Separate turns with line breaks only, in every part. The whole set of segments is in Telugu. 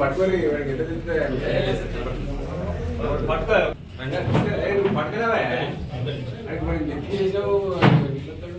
పట్టుకొని వాడికి ఎంత తింటే పట్టుకో పట్టుకున్నావా ఆయనకి మరి నెత్తి చేసావు ఇట్లొస్తాడు.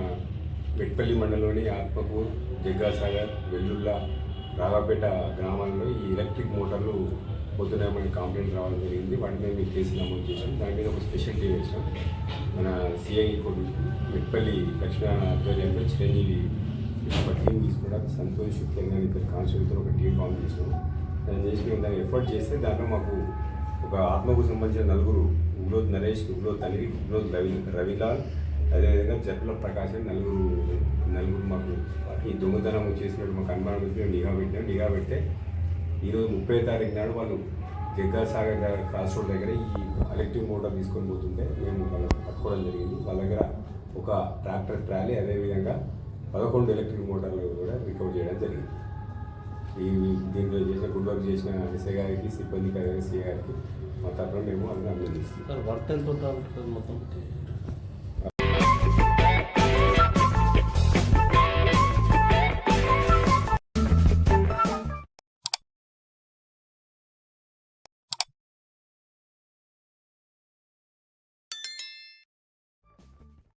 మెట్పల్లి మండలంలోని ఆత్మకూర్ జగ్గాసాగర్ వెల్లుల్ల రాఘపేట గ్రామాల్లో ఈ ఎలక్ట్రిక్ మోటార్లు పోతున్నాయని కంప్లైంట్ రావడం జరిగింది. వాటి మీద మేము కేసు నమోదు చేసాం దాని మీద ఒక స్పెషల్ టీం వేసాం మన సిఐ కొడు మెట్పల్లి లక్ష్మీనారాయణ ఆధ్వర్యంలో చిరంజీవి ఒక టీం తీసుకోవడానికి సంతోష్ శుక్లంగా ఇద్దరు కాన్స్టిట్యూతో ఒక టీం ఫామ్ చేసినాం దాన్ని చేసి మేము దాన్ని ఎఫర్ట్ చేస్తే దాంట్లో మాకు ఒక ఆత్మకు సంబంధించిన నలుగురు ఉగ్రోద్ నరేష్ ఉగ్రోద్ అలీ ఉగ్రోద్ రవి రవిలాల్ అదేవిధంగా జట్ల ప్రకాశం నలుగురు నలుగురు మాకు ఈ దొంగతనం చేసినట్టు మాకు అనుమానం వచ్చి మేము నిఘా పెట్టినాం. నిఘా పెడితే ఈరోజు ముప్పై తారీఖు నాడు వాళ్ళు జగ్గా సాగర్ దగ్గర క్రాస్ రోడ్ దగ్గర ఈ ఎలక్ట్రిక్ మోటార్ తీసుకొని పోతుంటే మేము వాళ్ళని పట్టుకోవడం జరిగింది. వాళ్ళ దగ్గర ఒక ట్రాక్టర్ ట్రాలీ అదేవిధంగా పదకొండు ఎలక్ట్రిక్ మోటార్లు కూడా రికవర్ చేయడం జరిగింది. ఈ దీంట్లో చేసిన గుడ్ వర్క్ చేసిన ఎస్ఐ గారికి సిబ్బందికి అదే సిఐ గారికి మా తరఫున మేము అభినందన ఇస్తున్నాం